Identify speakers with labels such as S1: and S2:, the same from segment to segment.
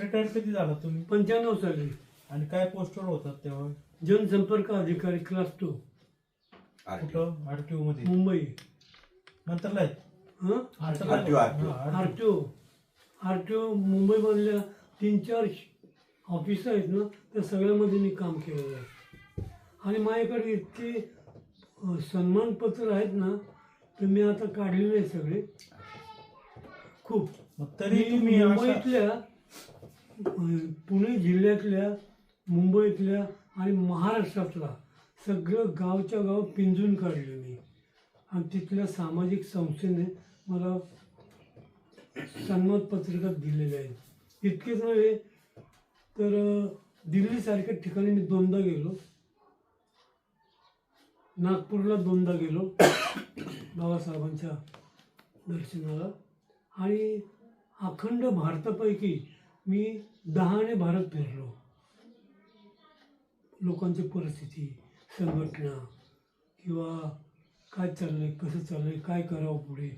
S1: Retired कधी झाला तुम्ही?
S2: पंच्याण्णव साली.
S1: आणि काय पोस्टवर होतात तेव्हा?
S2: जनसंपर्क अधिकारी क्लास टू
S1: कुठं? आरटीओ मध्ये?
S2: मुंबई.
S1: नंतरला आहेत?
S2: हं?
S1: नंतरला-
S3: RTO.
S1: हा,
S2: R T O R T O मुंबईमधल्या तीन चार ऑफिस आहेत ना त्या सगळ्यामध्ये मी काम केलेलं आहे. आणि माझ्याकडे इतके अ, सन्मानपत्र आहेत ना तर मी आता काढलेले आहे सगळे. खूप.
S1: मग तरी
S2: मी
S1: तुम्ही अशा-
S2: मुंबईतल्या पुणे जिल्ह्यातल्या मुंबईतल्या आणि महाराष्ट्रातला सगळं गावच्या गाव पिंजून काढले मी. आणि तिथल्या सामाजिक संस्थेने मला सन्मान पत्रिका दिलेल्या आहेत. इतकेच नव्हे तर दिल्लीसारख्या ठिकाणी मी दोनदा गेलो. नागपूरला दोनदा गेलो बाबासाहेबांच्या दर्शनाला. आणि अखंड भारतापैकी मी दहाने भारत फिरलो. लोकांची परिस्थिती संघटना किंवा काय चाललंय कसं चाललंय काय करावं पुढे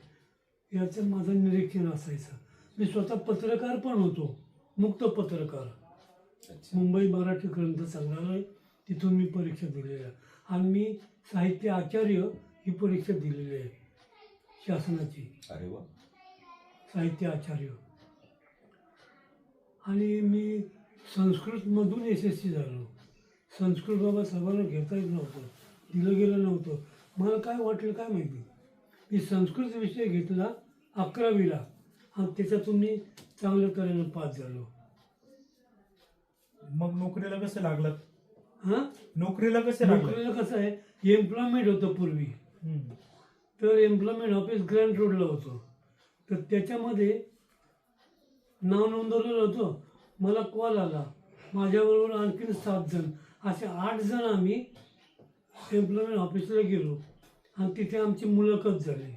S2: याचं माझं निरीक्षण असायचं. मी स्वतः पत्रकार पण होतो मुक्त पत्रकार. मुंबई मराठी ग्रंथ संग्रहालय तिथून मी परीक्षा दिलेली आहे. आणि मी साहित्य आचार्य ही परीक्षा दिलेली आहे शासनाची.
S3: अरे वा.
S2: साहित्य आचार्य. आणि मी संस्कृतमधून यशस्वी झालो. संस्कृत बाबा सर्वांना घेता येत नव्हतं. दिलं गेलं नव्हतं. मला काय वाटलं काय माहिती? मी संस्कृत विषय घेतला अकरावीला आणि त्याच्यातून मी चांगल्या तऱ्हेनं पास झालो.
S1: मग नोकरीला कसे लागलात?
S2: हां?
S1: नोकरीला कसे
S2: नोकरीला कसं आहे? एम्प्लॉयमेंट होतं पूर्वी. तर एम्प्लॉयमेंट ऑफिस ग्रँड रोडला होतं. तर त्याच्यामध्ये नाव नोंदवलेलं होतं. मला कॉल आला. माझ्याबरोबर आणखीन सात जण. असे आठ जण आम्ही एम्प्लॉयमेंट ऑफिसला गेलो. आणि तिथे आमची मुलाखत झाली.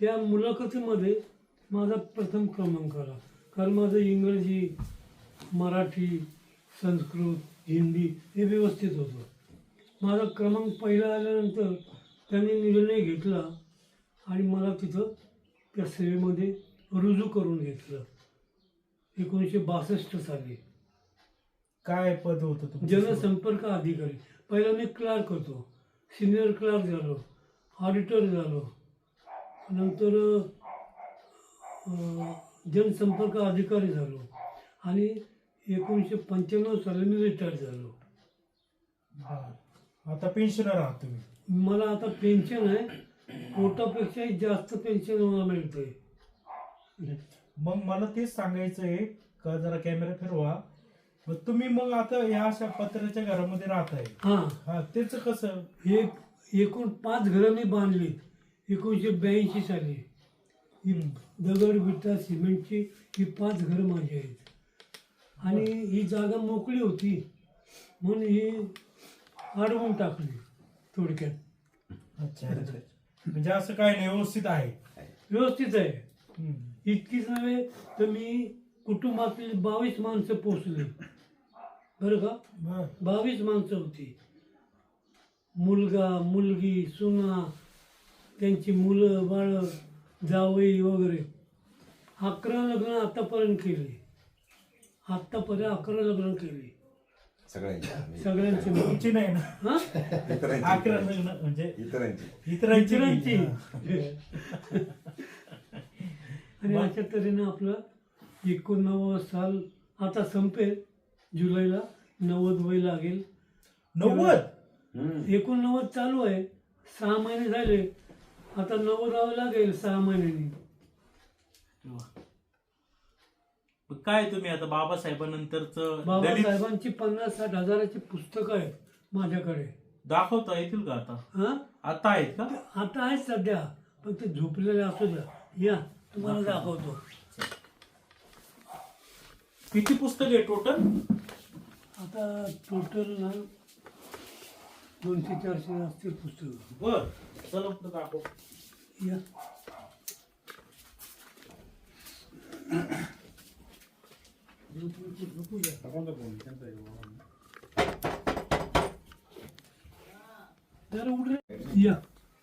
S2: त्या मुलाखतीमध्ये माझा प्रथम क्रमांक आला. कारण माझं इंग्रजी मराठी संस्कृत हिंदी हे व्यवस्थित होतं. माझा क्रमांक पहिला आल्यानंतर त्यांनी निर्णय घेतला आणि मला तिथं त्या सेवेमध्ये रुजू करून घेतलं. एकोणीसशे बासष्ट साली.
S1: काय पद होतं तुमचं?
S2: जनसंपर्क अधिकारी. पहिला मी क्लार्क होतो. सिनियर क्लार्क झालो. ऑडिटर झालो. नंतर अं, जनसंपर्क अधिकारी झालो. आणि एकोणीसशे पंच्याण्णव साली मी रिटायर झालो.
S1: हा. आता पेन्शनर आहात तुम्ही.
S2: मला आता पेन्शन आहे. कोटापेक्षाही जास्त पेन्शन मला मिळतंय.
S1: मग मला तेच सांगायचं आहे का जरा कॅमेरा फिरवा. मग तुम्ही मग आता या अशा पत्र्याच्या घरामध्ये राहताय.
S2: हां.
S1: हा त्याच कसं?
S2: हे एकूण पाच घरं मी बांधली. एकोणीसशे ब्याऐंशी साली. ही दगड विटा सिमेंटची ही पाच घरं माझी आहेत. आणि ही जागा मोकळी होती. म्हणून ही अडवून टाकली थोडक्यात.
S1: अच्छा अच्छा. म्हणजे असं काय नाही व्यवस्थित आहे.
S2: व्यवस्थित आहे.
S1: हम्म.
S2: इतकीच नव्हे तर मी कुटुंबातील बावीस माणसं पोचली बरं का? बावीस माणसं होती. मुलगा मुलगी सुना त्यांची मुलं बाळ जावई वगैरे. अकरा लग्न आतापर्यंत केली. आतापर्यंत अकरा लग्न केली.
S3: सगळ्यांची.
S1: तुमची नाही ना?
S2: हा?
S1: अकरा लग्न म्हणजे
S3: इतरांची.
S1: इतरांची.
S2: आणि अशा तऱ्हेनं आपलं एकोणनव्वद साल आता संपेल. जुलैला नव्वद वय लागेल.
S1: नव्वद.
S2: एकोणनव्वद चालू आहे. सहा महिने झाले. आता नव्वदावं लागेल सहा महिन्यांनी.
S1: मग काय तुम्ही आता बाबासाहेबांनंतरच दलित
S2: बाबासाहेबांची पन्नास साठ हजाराची पुस्तकं आहेत माझ्याकडे.
S1: दाखवता येतील का आता?
S2: हा?
S1: आता आहेत का?
S2: आता आहेत सध्या. पण ते झोपलेले असू द्या. या. तुम्हाला दाखवतो.
S1: किती पुस्तक आहे टोटल
S2: आता टोटल ना दोनशे चारशे असतील पुस्तकं.
S1: बर चला पुढं दाखव.
S2: या. या.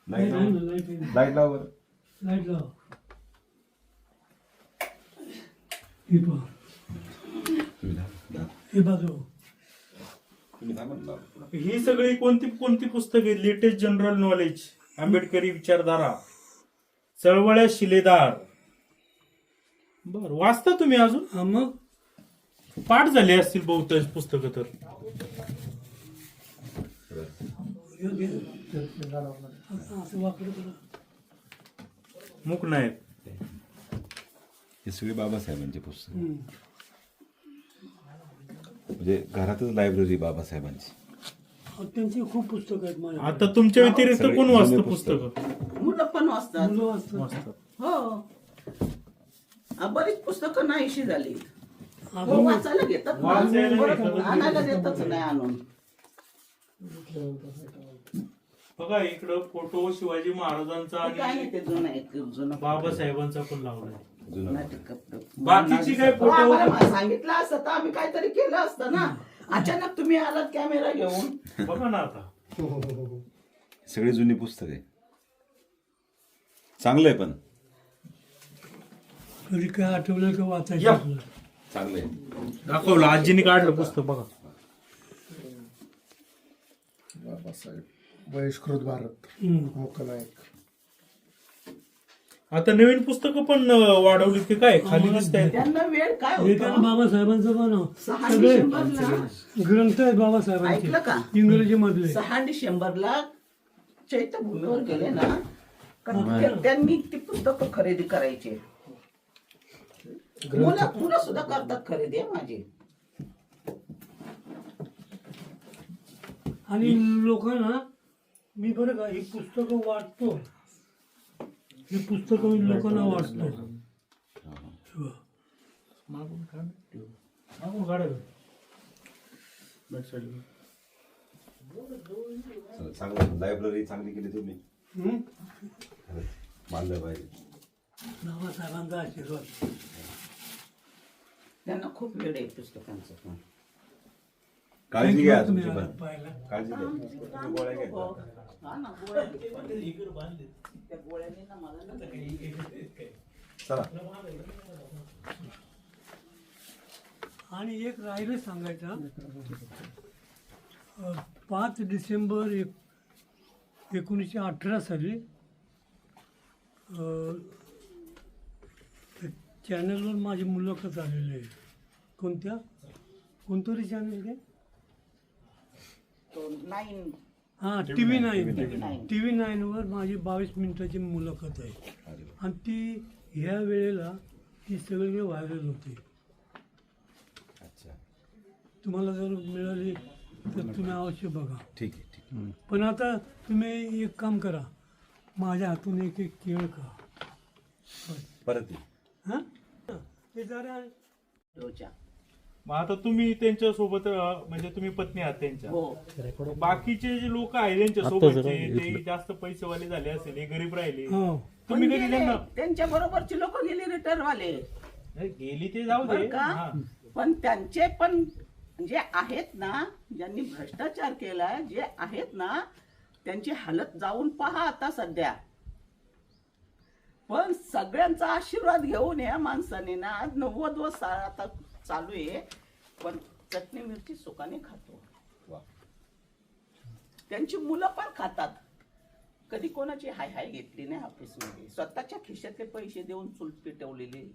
S2: लाइट
S3: लाव. लाइट लाव बरं.
S2: लाइट लाव हे पहा हे.
S1: ही सगळी कोणती कोणती पुस्तके लेटेस्ट जनरल नॉलेज आंबेडकरी विचारधारा चळवळ्या शिलेदार. बर वाचता तुम्ही अजून?
S2: मग?
S1: पाठ झाले असतील बहुतांश पुस्तकं तर. मुक नाहीत.
S3: हे सगळे बाबासाहेबांचे पुस्तक. म्हणजे घरातच लायब्ररी बाबासाहेबांची
S2: त्यांची खूप पुस्तकं आहेत माझ्या
S1: आता तुमच्या व्यतिरिक्त कोण वाचतं
S3: पुस्तकं.
S4: मुलं पण वाचतात
S2: मुलं वाचतात
S1: वाचतात
S4: हो आ, बरीच पुस्तकं नाहीशी झाली हो वाचायला घेतात ना.
S1: वाचायला
S4: बरोबर.
S1: घेतात.
S4: आणायला देतच नाही आणून
S1: बघा इकडं फोटो शिवाजी महाराजांचा
S4: नाही
S1: आणि
S4: ते जुनं एक जुनं
S1: बाबासाहेबांचा पण लावलाय. बाकीची काय फोटो
S4: आम्हाला सांगितलं असतं तर आम्ही काहीतरी केलं असतं ना. अचानक तुम्ही आलात कॅमेरा घेऊन.
S1: बघा ना आता.
S3: सगळे जुनी पुस्तक आहे. चांगलं आहे पण.
S2: कधी काय आठवलं की वाचायचं. आपलं.
S3: चांगलं आहे.
S1: दाखवलं. आजीने काढलं पुस्तक बघा.
S5: बाबासाहेब बहिष्कृत भारत
S2: हम्म.
S5: मुकनायक
S1: आता नवीन पुस्तकं पण वाढवली की काय? खाली दिसत आहेत.
S4: त्यांना वेळ काय
S2: हे बाबासाहेबांचं पण हो.
S4: सहा
S2: सगळे
S4: डिसेंबरला?
S2: ग्रंथ आहेत
S4: ऐकलं का?
S2: बाबासाहेबांचे इंग्रजी मधले
S4: सहा डिसेंबरला चैत्यभूमीवर गेले ना का ते- त्यांनी ती पुस्तकं खरेदी करायची. मुलं मुलं सुद्धा करतात खरेदी हं माझी.
S2: आणि लोकांना मी बरं का ही पुस्तकं वाटतो. ही पुस्तकं मी लोकांना वाटतो
S1: मागून काढ. मागून काढा.
S3: चांगलं. लायब्ररी चांगली केली तुम्ही. मानलं पाहिजे.
S2: बाबासाहेबांचा आशीर्वाद.
S4: त्यांना खूप वेळ आहे पुस्तकांचं पण.
S3: काळजी घ्या
S2: तुम्ही
S3: तुमची पण. काळजी घ्या. गोळ्या घ्या. चला.
S2: आणि एक राहिलं सांगायचं. पाच डिसेंबर एक एकोणीसशे अठरा साली चॅनलवर माझी मुलाखत आलेली आहे. कोणत्या? कोणतं चॅनल ते
S4: तो नाईन
S2: हां T V nine
S4: nine.
S2: T V नाईनवर माझी बावीस मिनिटाची मुलाखत आहे. आणि ती ह्या वेळेला ती सगळीकडे व्हायरल होते.
S3: अच्छा.
S2: तुम्हाला जर मिळाली तर तुम्ही अवश्य बघा.
S3: ठीक आहे ठीक आहे.
S2: पण आता तुम्ही एक काम करा. माझ्या हातून एक एक केळ खा.
S3: परत.
S2: हां? ते जरा
S1: मग आता तुम्ही त्यांच्यासोबत म्हणजे तुम्ही पत्नी आहात त्यांच्या.
S4: हो.
S1: बाकीचे जे लोक आहेत त्यांच्या सोबतचे ते जास्त पैसेवाले झाले असेल हे गरीब राहिले.
S2: हो.
S1: तुम्ही कधी
S4: गेले.
S1: त्यांना
S4: त्यांच्या बरोबरची लोक गेली रिटर्न वाले
S1: गेली ते जाऊ दे.
S4: पण त्यांचे पण जे आहेत ना ज्यांनी भ्रष्टाचार केलाय जे आहेत ना त्यांची हालत जाऊन पहा आता सध्या. पण सगळ्यांचा आशीर्वाद घेऊन या माणसाने ना आज नव्वद वर्ष आता चालू आहे पण चटणी मिरची सुकाने खातो.
S3: वा.
S4: त्यांची मुलं पण खातात. कधी कोणाची हाय हाय घेतली नाही ऑफिसमध्ये. स्वतःच्या खिशातले पैसे देऊन चूल पेटवलेली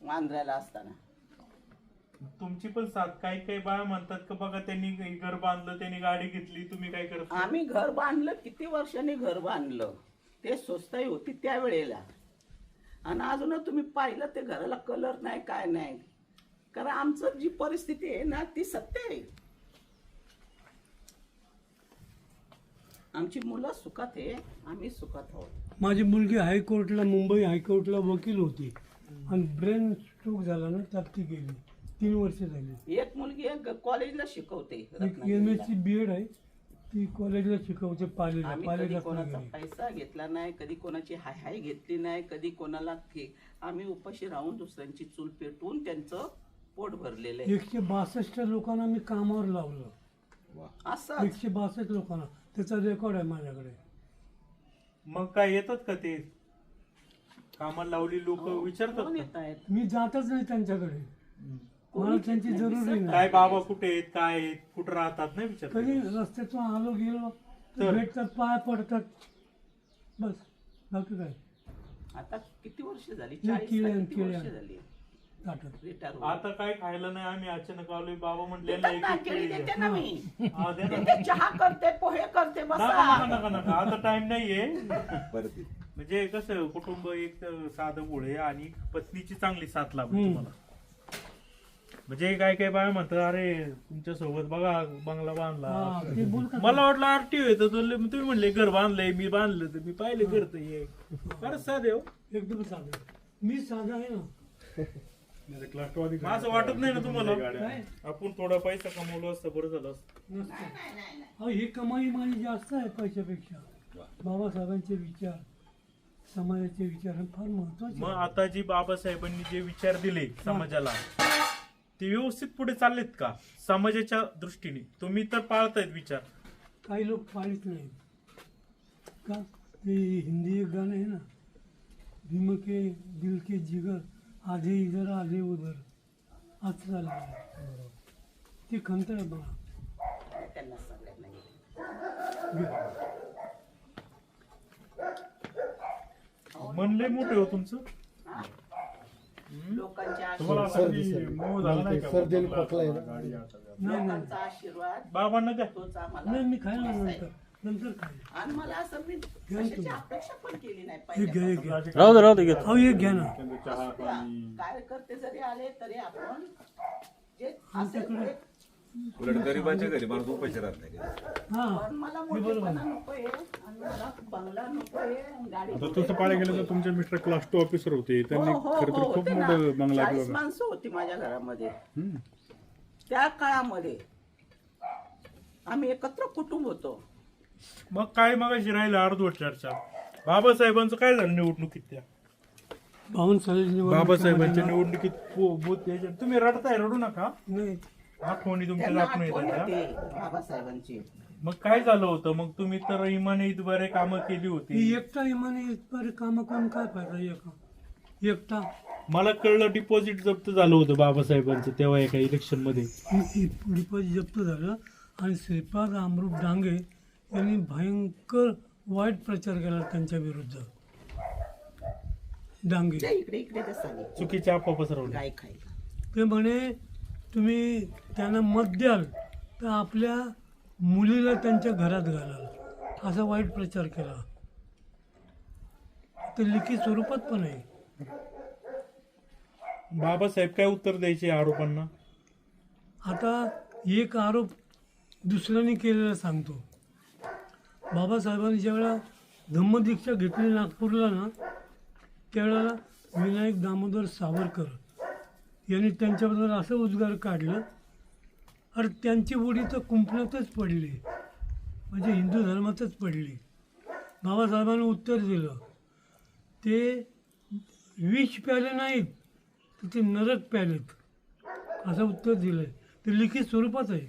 S4: वांद्र्याला असताना.
S1: तुमची पण साथ. काही काही बाया म्हणतात का बघा त्यांनी घर बांधलं त्यांनी गाडी घेतली तुम्ही काय करता?
S4: आम्ही घर बांधलं किती वर्षांनी घर बांधलं. ते स्वस्ताई होती त्यावेळेला. आणि अजून तुम्ही पाहिलं ते घराला कलर नाही काय नाही. कारण आमचं जी परिस्थिती आहे ना ती सत्य आहे. आमची मुलं सुखात आहे आम्ही सुखात आहोत.
S2: माझी मुलगी हायकोर्टला मुंबई हायकोर्टला वकील होती. आणि ब्रेन स्ट्रोक झाला ना त्यात ती गेली. तीन वर्ष झाली.
S4: एक मुलगी कॉलेजला शिकवते
S2: M. S C B Ed आहे. ती कॉलेजला शिकवते पालीला.
S4: आम्ही कधी
S2: पालीला
S4: कोणाचा पैसा घेतला नाही कधी कोणाची हाय हाय घेतली नाही कधी कोणाला के- आम्ही उपाशी राहून दुसऱ्यांची चूल पेटवून त्यांचं पोट भरलेलं आहे.
S2: एकशे बासष्ट लोकांना मी कामावर लावलं.
S4: असं
S2: एकशे बासष्ट लोकांना. त्याचा रेकॉर्ड आहे माझ्याकडे.
S1: मग काय येतात का ते? कामाला लावली लोक विचारतात
S4: कोण
S1: का?
S4: येत आहेत
S2: मी जातच नाही त्यांच्याकडे. मला त्यांची जरुरी नाही.
S1: काय बाबा कुठे आहेत काय आहेत कुठं राहतात नाही विचार
S2: कधी रस्त्यातून आलो गेलो तर
S1: तर-
S2: भेटतात पाय पडतात. बस बाकी काय?
S4: आता किती वर्ष झाली?
S2: नाही,
S4: चाळीस
S2: किळ्या-
S4: का किती
S2: किळ्या.
S4: वर्ष झाली?
S2: ताटत.
S4: रिटायर
S1: आता काय खायला नाही आम्ही अचानक आलोय बाबा म्हटले
S4: देतात ना केळी देते ना मी.
S1: नका
S4: देते, चहा करते पोहे करते बसा.
S1: नका नका नका आता टाइम नाहीये.
S3: परत येईल.
S1: म्हणजे कसं कुटुंब एक तर साधं गोळे आणि पत्नीची चांगली साथ
S2: हम्म.
S1: तुम्हाला. म्हणजे काय काय बाय म्हणतात अरे तुमच्यासोबत बघा बंगला बांधला. मला वाटलं आरटीओ येतं तुम्ही म्हणले घर बांधलंय मी बांधलं तर मी पाहिले घर तर हे. खरंच साधे हो.
S2: एकदम साधं. मी साधा आहे ना.
S1: असं वाटत नाही ना तुम्हाला?
S2: काय?
S1: आपण थोडा पैसा कमवला असतं बरं झालं असतं.
S2: नसतं. अहो ही कमाई माझी जास्त आहे पैशापेक्षा. बाबासाहेबांचे विचार समाजाचे विचार हे फार महत्त्वाचे
S1: मग आता जी बाबासाहेबांनी जे विचार दिले समाजाला ते व्यवस्थित पुढे चाललेत का? समाजाच्या दृष्टीने. तुम्ही तर पाळतायत विचार.
S2: काही लोक पाळीत नाही का? ते हिंदी एक गाणं आहे ना? भीम के दिल के जिगर आधे इधर आधे उधर. असं झालं आहे. ती खंत आहे बघा.
S4: त्यांना सगळ्यांना घे.
S1: म्हणले मोठे हो तुमचं?
S4: लोकांच्या
S1: तुम्हाला
S4: आशीर्वाद.
S1: असं कधी मोह झाला नाही का?
S5: सर्दी खोकला आहे ना.
S2: नाही नाही.
S4: लोकांचा आशीर्वाद
S1: बाबांना द्या.
S4: तोच आम्हाला
S2: नाही मी खायला नंतर नंतर खायला.
S4: आणि मला असं मी कशाची अपेक्षा पण केली नाही
S2: हे घ्या हे
S4: पहिल्यापासून.
S2: घ्या राहू दे राहू दे अहो एक घ्या ना.
S4: कार्यकर्ते जरी आले तरी आपण जे असेल
S2: आमच्याकडे-
S4: ते-
S3: उलट गरिबांच्या घरी माणूस उपाशी राहत नाही.
S2: हा.
S4: पण मला मोठेपणा नकोय आणि मला बंगला नकोय गाडी
S6: आता तसं पाहायला गेलं तर तुमचे मिस्टर क्लास टू ऑफिसर होते. त्यांनी
S4: हो, हो,
S6: खरं तर
S4: हो,
S6: खूप
S4: होते ना.
S6: मोठं बंगला
S4: चाळीस माणसं होती माझ्या घरामध्ये. त्या काळामध्ये आम्ही एकत्र कुटुंब होतो.
S1: मग काय मग राहिलं अर्धवट चर्चा? बाबासाहेबांचं काय झालं निवडणुकीत त्या?
S2: साली
S1: बाबासाहेबांच्या निवडणुकीत पो- तुम्ही रडताय रडू नका.
S2: नाही.
S1: आठवणी तुमच्या
S4: त्यांना बाबासाहेबांची.
S1: मग काय झालं होतं? मग तुम्ही तर इमानीत बरे कामं केली होती.
S2: एकटा इमाने इथपर्यंत काम करून काय फायदा एका? एकटा?
S1: मला कळलं डिपॉझिट जप्त झालं होतं बाबासाहेबांचं तेव्हा एका इलेक्शनमध्ये.
S2: डिपॉझिट जप्त झालं आणि श्रीपाद अमृत डांगे यांनी भयंकर वाईट प्रचार केला त्यांच्या विरुद्ध. डांगे.
S4: इकडे इकडे
S1: चुकीच्या पसरवल्या
S4: खायला
S2: ते म्हणे तुम्ही त्यांना मत द्याल तर आपल्या मुलीला त्यांच्या घरात घालाल. असा वाईट प्रचार केला. ते लिखित स्वरूपात पण आहे.
S1: बाबासाहेब काय उत्तर द्यायचे या आरोपांना?
S2: आता एक आरोप दुसऱ्याने केलेला सांगतो. बाबासाहेबांनी ज्यावेळेला धम्मदीक्षा घेतली नागपूरला ना त्यावेळेला विनायक दामोदर सावरकर यांनी त्यांच्याबद्दल असं उद्गार काढलं अरे त्यांची उडी तर कुंपणातच पडली. म्हणजे हिंदू धर्मातच पडली. बाबासाहेबांनी उत्तर दिलं. ते विष प्याले नाहीत तर ते नरक प्यालेत. असं उत्तर दिलंय. ते लिखित स्वरूपात आहे.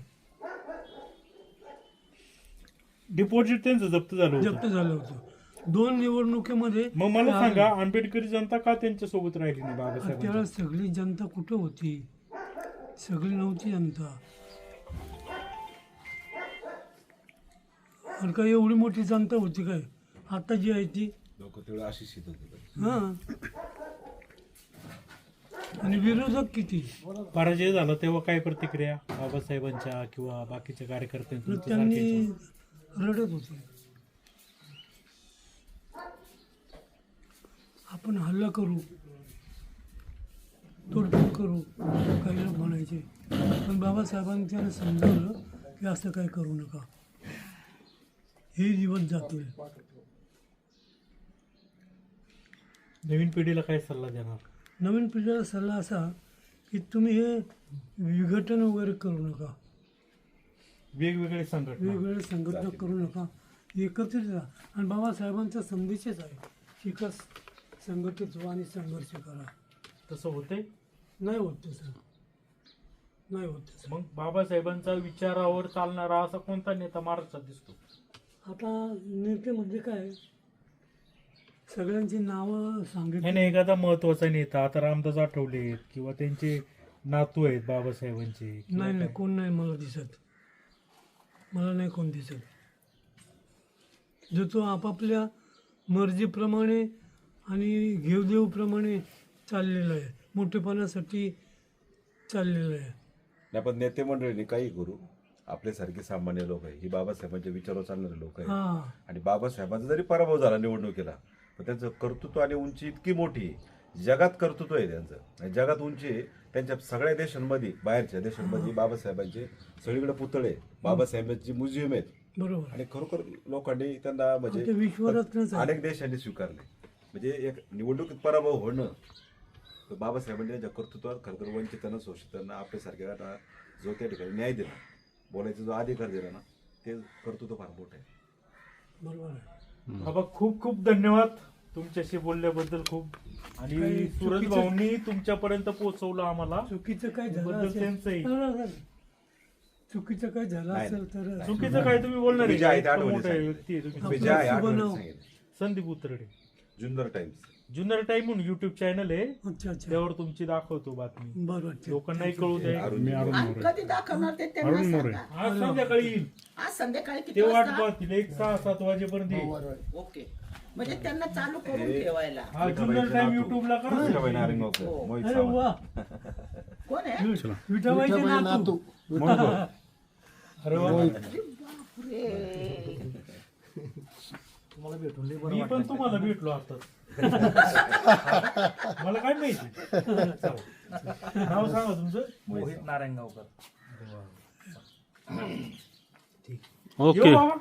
S1: डिपॉझिट त्यांचं जप्त झालं
S2: जप्त झालं होतं. दोन निवडणुकीमध्ये
S1: मग मला सांगा. आंबेडकरी जनता का त्यांच्यासोबत राहिली नाही बाबासाहेब
S2: त्यावेळेला सगळी जनता कुठं होती? सगळी नव्हती जनता. आणि काय एवढी मोठी जनता होती काय? आता जी आहे ती.
S3: लोक तेवढं होते
S2: हा. आणि विरोधक किती?
S1: पराजय झाला तेव्हा काय प्रतिक्रिया बाबासाहेबांच्या किंवा बाकीच्या
S2: तर
S1: कार्यकर्त्यांच्या
S2: त्यांनी? रडत होते. आपण हल्ला करू तोडफोड करू काही लोक म्हणायचे. पण बाबासाहेबांनी त्यांना समजावलं की असं काय करू नका. हे दिवस जातील
S1: नवीन पिढीला काय सल्ला देणार?
S2: नवीन पिढीला सल्ला असा की तुम्ही हे विघटन वगैरे करू नका.
S1: वेगवेगळे संघटना.
S2: वेगवेगळ्या संघटना करू नका. एकत्रित राहा. आणि बाबासाहेबांचा संदेशच आहे. शिकस. संघटित व्हा आणि संघर्ष करा.
S1: तसं होते
S2: नाही होत तसं नाही होत तसं
S1: मग बाबासाहेबांचा विचारावर चालणारा असा कोणता नेता महाराष्ट्रात दिसतो?
S2: आता नेते म्हणजे काय? सगळ्यांची नावं
S1: नाही
S2: सांगितली.
S1: नाही एखादा महत्त्वाचा नेता आता रामदास आठवले किंवा त्यांचे नातू आहेत बाबासाहेबांचे
S2: नाही नाही कोण नाही मला दिसत. मला नाही कोण दिसत. जो तो आपापल्या मर्जीप्रमाणे आणि घेवदेवप्रमाणे चाललेला आहे. मोठेपणासाठी चाललेलं आहे.
S3: नाही पण नेते मंडळींनी काही करू. आपल्यासारखे सामान्य लोक आहे. ही बाबासाहेबांच्या विचारावर चालणारे लोक आहे
S2: हा.
S3: आणि बाबासाहेबांचा जरी पराभव झाला निवडणुकीला पण त्यांचं कर्तृत्व आणि उंची इतकी मोठी आहे. जगात कर्तृत्व आहे त्यांचं. आणि जगात उंची आहे. त्यांच्या सगळ्या देशांमध्ये बाहेरच्या देशांमध्ये बाबासाहेबांचे सगळीकडे पुतळे आहेत. बाबासाहेबांची म्युझियम आहेत.
S2: बरोबर.
S3: आणि खरोखर लोकांनी त्यांना
S2: ते
S3: म्हणजे
S2: विश्वरत्नच आहे.
S3: अनेक देशांनी स्वीकारले. म्हणजे एक निवडणुकीत पराभव होणं तर बाबासाहेबांनी त्यांच्या कर्तृत्वात खरं तर वंचितांना शोषितांना आपल्यासारख्या जो त्या ठिकाणी न्याय दिला बोलायचा जो अधिकार दिला ना ते कर्तृत्व फार मोठं आहे.
S2: बरोबर आहे.
S1: बाबा खूप खूप धन्यवाद तुमच्याशी बोलल्याबद्दल खूप. आणि सूरज भाऊंनी तुमच्यापर्यंत पोहोचवलं आम्हाला.
S2: चुकीचं काय झालं. चुकीचं काय झालं असेल तर
S1: चुकीचं काय तुम्ही बोलणार आहे? संदीप उतरडे.
S3: जुन्नर टाइम्स.
S1: जुन्नर टाइम म्हणून युट्यूब चॅनल आहे.
S2: अच्छा अच्छा.
S1: त्यावर तुमची दाखवतो बातमी.
S2: बरं अच्छा.
S1: लोकांनाही कळू दे.
S3: अरुण
S6: मी अरुण
S4: आणि
S6: मोरे.
S4: कधी दाखवणार ते? त्यांना
S6: अरुण मोरे.
S4: सांगा.
S1: आज संध्याकाळी येईल.
S4: आज संध्याकाळी किती
S1: ते वाट
S4: वाजता?
S1: पाहतील. एक सहा सात वाजेपर्यंत येईल.
S5: बरोबर
S4: ओके. म्हणजे त्यांना चालू करून ठेवायला.
S1: हा जुन्नर टाइम युट्यूबला करा.
S3: विठाबाई मोहित
S2: अरे
S3: सावंत.
S2: वा.
S4: कोण आहे?
S2: विठाबाईचे
S1: अरे वा.
S4: रे
S1: मी पण तुम्हाला भेटलो आता. मला काय माहिती. नाव सांगा तुमचं.
S7: मोहित नारायणगावकर.
S1: येऊ बाबा.